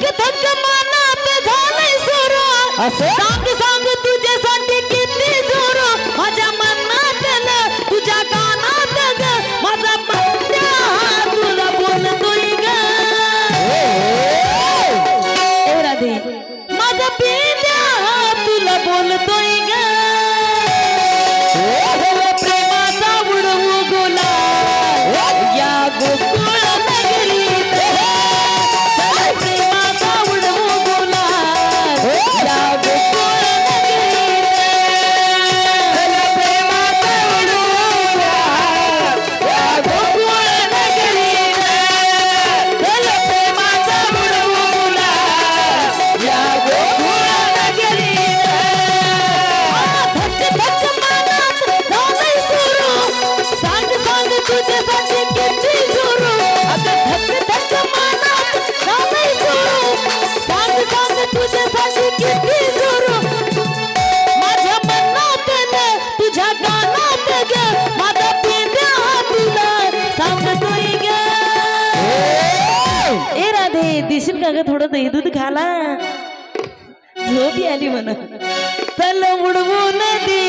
धक धक माना झालंय सुरा। ತೆಗದ್ ಹೊಡದ ಇದ್ದ ಕಾಲ. ಜೋಬಿ ಆಲಿ ಮನ. ತಲ್ಲ ಮುಡುವು ನದಿ